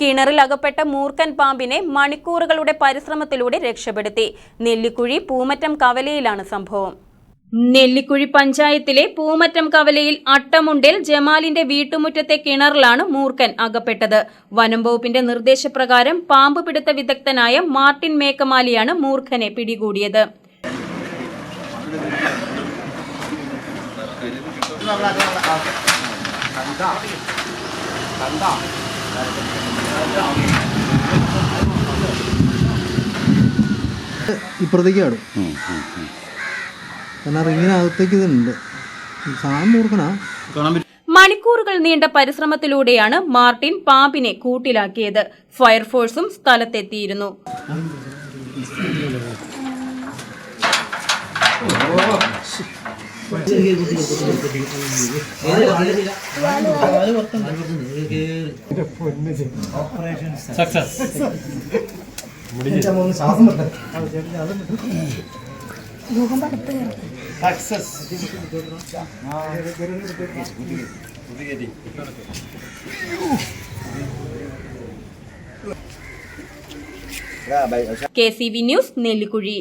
കിണറിൽ അകപ്പെട്ട മൂർഖൻ പാമ്പിനെ മണിക്കൂറുകളുടെ പരിശ്രമത്തിലൂടെ രക്ഷപ്പെടുത്തി. നെല്ലിക്കുഴി പൂമറ്റം കവലയിലാണ് സംഭവം. നെല്ലിക്കുഴി പഞ്ചായത്തിലെ പൂമറ്റം കവലയിൽ അട്ടമുണ്ടിൽ ജമാലിന്റെ വീട്ടുമുറ്റത്തെ കിണറിലാണ് മൂർഖൻ അകപ്പെട്ടത്. വനം വകുപ്പിന്റെ നിർദ്ദേശപ്രകാരം പാമ്പ് പിടുത്ത വിദഗ്ധനായ മാർട്ടിൻ മേക്കമാലിയാണ് മൂർഖനെ പിടികൂടിയത്. ഇപ്പുറത്തേക്ക് ആടും കാരണം റിങ്ങിനകത്തേക്ക് ഇതുണ്ട്. സാധനം മൂർക്കണാ മണിക്കൂറുകൾ നീണ്ട പരിശ്രമത്തിലൂടെയാണ് മാർട്ടിൻ പാമ്പിനെ കൂട്ടിലാക്കിയത്. ഫയർഫോഴ്സും സ്ഥലത്തെത്തിയിരുന്നു. K C V news Nellikuzhi.